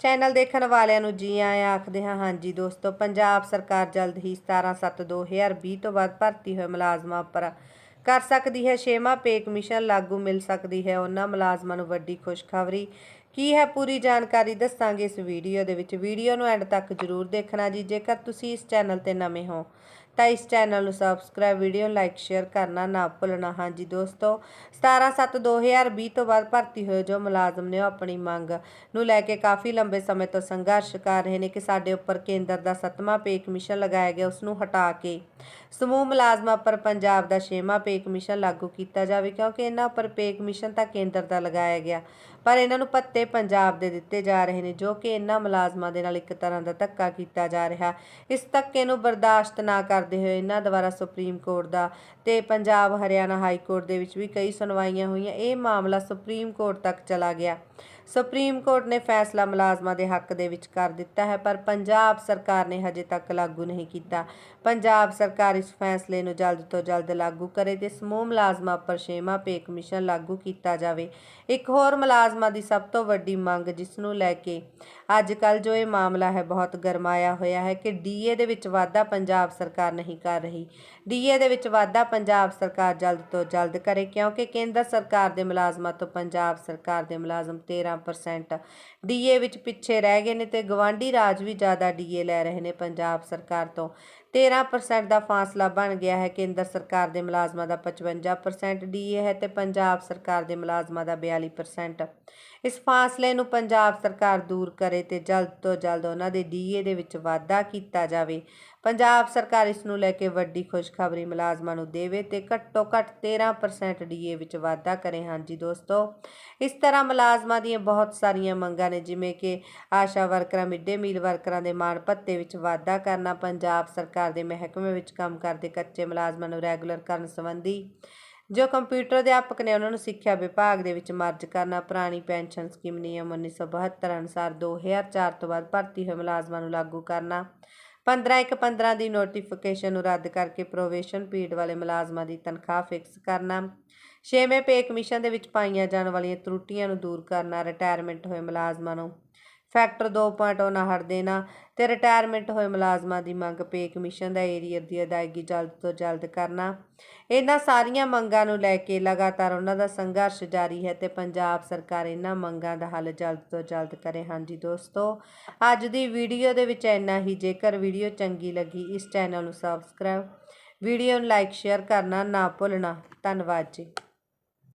Channel ਦੇਖਣ ਵਾਲਿਆਂ ਨੂੰ ਜੀ ਆਇਆਂ ਆਖਦੇ ਹਾਂ, ਹਾਂਜੀ ਦੋਸਤੋ, ਪੰਜਾਬ ਸਰਕਾਰ ਜਲਦ ਹੀ 17/7/2020 ਤੋਂ ਬਾਅਦ ਭਰਤੀ ਹੋਏ ਮੁਲਾਜ਼ਮਾਂ ਉੱਪਰ ਕਰ ਸਕਦੀ ਹੈ ਛੇਵਾਂ ਪੇ ਕਮਿਸ਼ਨ, ਲਾਗੂ ਮਿਲ ਸਕਦੀ ਹੈ ਉਹਨਾਂ ਮੁਲਾਜ਼ਮਾਂ ਨੂੰ ਵੱਡੀ ਖੁਸ਼ਖਬਰੀ। ਕੀ ਹੈ ਪੂਰੀ ਜਾਣਕਾਰੀ ਦੱਸਾਂਗੇ ਇਸ ਵੀਡੀਓ ਦੇ ਵਿੱਚ। ਵੀਡੀਓ ਨੂੰ ਐਂਡ ਤੱਕ ਜਰੂਰ ਦੇਖਣਾ ਜੀ, ਜੇਕਰ ਤੁਸੀਂ ਇਸ ਚੈਨਲ ਤੇ ਨਵੇਂ ਹੋ ਤਾਂ ਇਸ ਚੈਨਲ ਨੂੰ ਸਬਸਕ੍ਰਾਈਬ ਵੀਡੀਓ ਲਾਈਕ ਸ਼ੇਅਰ ਕਰਨਾ ਨਾ ਭੁੱਲਣਾ। ਹਾਂਜੀ ਦੋਸਤੋ 17/7/2020 ਤੋਂ ਬਾਅਦ ਭਰਤੀ ਹੋਏ ਜੋ ਮੁਲਾਜ਼ਮ ਨੇ ਉਹ ਆਪਣੀ ਮੰਗ ਨੂੰ ਲੈ ਕੇ ਕਾਫੀ ਲੰਬੇ ਸਮੇਂ ਤੋਂ ਸੰਘਰਸ਼ ਕਰ ਰਹੇ ਨੇ ਕਿ ਸਾਡੇ ਉੱਪਰ ਕੇਂਦਰ ਦਾ ਸੱਤਵਾਂ ਪੇ ਕਮਿਸ਼ਨ ਲਗਾਇਆ ਗਿਆ ਉਸ ਨੂੰ ਹਟਾ ਕੇ ਸਮੂਹ ਮੁਲਾਜ਼ਮਾਂ ਪਰ ਪੰਜਾਬ ਦਾ ਛੇਵਾਂ ਪੇ ਕਮਿਸ਼ਨ ਲਾਗੂ ਕੀਤਾ ਜਾਵੇ, ਕਿਉਂਕਿ ਇਹਨਾਂ ਉੱਪਰ ਪੇ ਕਮਿਸ਼ਨ ਤਾਂ ਕੇਂਦਰ ਦਾ ਲਗਾਇਆ ਗਿਆ। ਪਰ ਇਹਨਾਂ ਨੂੰ ਭੱਤੇ ਪੰਜਾਬ ਦੇ ਦਿੱਤੇ ਜਾ ਰਹੇ ਨੇ, ਜੋ ਕਿ ਇਹਨਾਂ ਮੁਲਾਜ਼ਮਾਂ ਦੇ ਨਾਲ ਇੱਕ ਤਰ੍ਹਾਂ ਦਾ ਧੱਕਾ ਕੀਤਾ ਜਾ ਰਿਹਾ। ਇਸ ਧੱਕੇ ਨੂੰ ਬਰਦਾਸ਼ਤ ਨਾ ਕਰਦੇ ਹੋਏ ਇਹਨਾਂ ਦੁਆਰਾ ਸੁਪਰੀਮ ਕੋਰਟ ਦਾ ਤੇ ਪੰਜਾਬ ਹਰਿਆਣਾ ਹਾਈ ਕੋਰਟ ਦੇ ਵਿੱਚ ਵੀ ਕਈ ਸੁਣਵਾਈਆਂ ਹੋਈਆਂ। ਇਹ ਮਾਮਲਾ ਸੁਪਰੀਮ ਕੋਰਟ ਤੱਕ ਚਲਾ ਗਿਆ। ਸੁਪਰੀਮ ਕੋਰਟ ਨੇ ਫੈਸਲਾ ਮੁਲਾਜ਼ਮਾਂ ਦੇ ਹੱਕ ਦੇ ਵਿੱਚ ਕਰ ਦਿੱਤਾ ਹੈ, ਪਰ ਪੰਜਾਬ ਸਰਕਾਰ ਨੇ ਹਜੇ ਤੱਕ ਲਾਗੂ ਨਹੀਂ ਕੀਤਾ। ਪੰਜਾਬ ਸਰਕਾਰ ਇਸ ਫੈਸਲੇ ਨੂੰ ਜਲਦ ਤੋਂ ਜਲਦ ਲਾਗੂ ਕਰੇ ਤੇ ਸਮੂਹ ਮੁਲਾਜ਼ਮਾਂ ਉੱਪਰ ਛੇਵਾਂ ਪੇ ਕਮਿਸ਼ਨ ਲਾਗੂ ਕੀਤਾ ਜਾਵੇ। ਇੱਕ ਹੋਰ ਮੁਲਾਜ਼ਮ ਮੁਲਾਜ਼ਮਾਂ ਦੀ ਸਭ ਤੋਂ ਵੱਡੀ ਮੰਗ ਜਿਸ ਨੂੰ ਲੈ ਕੇ ਅੱਜ ਕੱਲ ਜੋ ਇਹ ਮਾਮਲਾ ਹੈ ਬਹੁਤ ਗਰਮਾਇਆ ਹੋਇਆ ਹੈ ਕਿ ਡੀਏ ਦੇ ਵਿੱਚ ਵਾਧਾ ਪੰਜਾਬ ਸਰਕਾਰ ਨਹੀਂ ਕਰ ਰਹੀ। ਡੀਏ ਦੇ ਵਿੱਚ ਵਾਧਾ ਪੰਜਾਬ ਸਰਕਾਰ ਜਲਦ ਤੋਂ ਜਲਦ ਕਰੇ ਕਿਉਂਕਿ ਕੇਂਦਰ ਸਰਕਾਰ ਦੇ ਮੁਲਾਜ਼ਮਾਂ ਤੋਂ ਪੰਜਾਬ ਸਰਕਾਰ ਦੇ ਮੁਲਾਜ਼ਮ 13% ਡੀਏ ਵਿੱਚ ਪਿੱਛੇ ਰਹਿ ਗਏ ਨੇ ਤੇ ਗਵਾਂਢੀ ਰਾਜ ਵੀ ਜ਼ਿਆਦਾ ਡੀਏ ਲੈ ਰਹੇ ਨੇ ਪੰਜਾਬ ਸਰਕਾਰ ਤੋਂ। 13% ਦਾ ਫਾਸਲਾ ਬਣ ਗਿਆ ਹੈ। ਕੇਂਦਰ ਸਰਕਾਰ ਦੇ ਮੁਲਾਜ਼ਮਾਂ ਦਾ 55% ਡੀਏ ਹੈ ਤੇ ਪੰਜਾਬ ਸਰਕਾਰ ਦੇ ਮੁਲਾਜ਼ਮਾਂ ਦਾ 42% ਇਸ ਫਾਸਲੇ ਨੂੰ ਪੰਜਾਬ ਸਰਕਾਰ ਦੂਰ ਕਰੇ ਤੇ ਜਲਦ ਤੋਂ ਜਲਦ ਉਹਨਾਂ ਦੇ ਡੀਏ ਦੇ ਵਿੱਚ ਵਾਧਾ ਕੀਤਾ ਜਾਵੇ। ਪੰਜਾਬ ਸਰਕਾਰ ਇਸ ਨੂੰ ਲੈ ਕੇ ਵੱਡੀ ਖੁਸ਼ਖਬਰੀ ਮੁਲਾਜ਼ਮਾਂ ਨੂੰ ਦੇਵੇ ਤੇ ਘੱਟੋ ਘੱਟ 13% ਡੀਏ ਵਿੱਚ ਵਾਧਾ ਕਰੇ। ਹਾਂਜੀ ਦੋਸਤੋ, ਇਸ ਤਰ੍ਹਾਂ ਮੁਲਾਜ਼ਮਾਂ ਦੀਆਂ ਬਹੁਤ ਸਾਰੀਆਂ ਮੰਗਾਂ ਨੇ, ਜਿਵੇਂ ਕਿ ਆਸ਼ਾ ਵਰਕਰਾਂ, ਮਿੱਡੇ ਮੀਲ ਵਰਕਰਾਂ ਦੇ ਮਾਣ ਭੱਤੇ ਵਿੱਚ ਵਾਧਾ ਕਰਨਾ, ਪੰਜਾਬ ਸਰਕਾਰ ਦੇ ਮਹਿਕਮੇ ਵਿੱਚ ਕੰਮ ਕਰਦੇ ਕੱਚੇ ਮੁਲਾਜ਼ਮਾਂ ਨੂੰ ਰੈਗੂਲਰ ਕਰਨ ਸੰਬੰਧੀ ਜੋ ਕੰਪਿਊਟਰ ਅਧਿਆਪਕ ਨੇ ਉਹਨਾਂ ਨੂੰ ਸਿੱਖਿਆ ਵਿਭਾਗ ਦੇ ਵਿੱਚ ਮਰਜ ਕਰਨਾ, ਪੁਰਾਣੀ ਪੈਨਸ਼ਨ ਸਕੀਮ ਨਿਯਮ 1972 ਅਨੁਸਾਰ 2004 ਤੋਂ ਬਾਅਦ ਭਰਤੀ ਹੋਏ ਮੁਲਾਜ਼ਮਾਂ ਨੂੰ ਲਾਗੂ ਕਰਨਾ। 15 ਇੱਕ 15 ਦੀ ਨੋਟੀਫਿਕੇਸ਼ਨ ਨੂੰ ਰੱਦ ਕਰਕੇ ਪ੍ਰੋਵੇਸ਼ਨ ਪੀਰੀਅਡ ਵਾਲੇ ਮੁਲਾਜ਼ਮਾਂ ਦੀ ਤਨਖਾਹ ਫਿਕਸ ਕਰਨਾ। ਛੇਵੇਂ ਪੇ ਕਮਿਸ਼ਨ ਦੇ ਵਿੱਚ ਪਾਈਆਂ ਜਾਣ ਵਾਲੀਆਂ ਤਰੁੱਟੀਆਂ ਨੂੰ ਦੂਰ ਕਰਨਾ ਰਿਟਾਇਰਮੈਂਟ ਹੋਏ ਮੁਲਾਜ਼ਮਾਂ ਨੂੰ। ਫੈਕਟਰ 2.0 ਨਾ ਹਟ ਦੇਣਾ ਤੇ ਰਿਟਾਇਰਮੈਂਟ ਹੋਏ ਮੁਲਾਜ਼ਮਾਂ ਦੀ ਮੰਗ ਪੇ ਕਮਿਸ਼ਨ ਦਾ ਏਰੀਅਰ ਦੀ ਅਦਾਇਗੀ ਜਲਦ ਤੋਂ ਜਲਦ ਕਰਨਾ। ਇਹਨਾਂ ਸਾਰੀਆਂ ਮੰਗਾਂ ਨੂੰ ਲੈ ਕੇ ਲਗਾਤਾਰ ਉਹਨਾਂ ਦਾ ਸੰਘਰਸ਼ ਜਾਰੀ ਹੈ ਤੇ ਪੰਜਾਬ ਸਰਕਾਰ ਇਹਨਾਂ ਮੰਗਾਂ ਦਾ ਹੱਲ ਜਲਦ ਤੋਂ ਜਲਦ ਕਰੇ। ਹਾਂਜੀ ਦੋਸਤੋ, ਅੱਜ ਦੀ ਵੀਡੀਓ ਦੇ ਵਿੱਚ ਇੰਨਾ ਹੀ। ਜੇਕਰ ਵੀਡੀਓ ਚੰਗੀ ਲੱਗੀ ਇਸ ਚੈਨਲ ਨੂੰ ਸਬਸਕ੍ਰਾਈਬ ਵੀਡੀਓ ਨੂੰ ਲਾਈਕ ਸ਼ੇਅਰ ਕਰਨਾ ਨਾ ਭੁੱਲਣਾ। ਧੰਨਵਾਦ ਜੀ।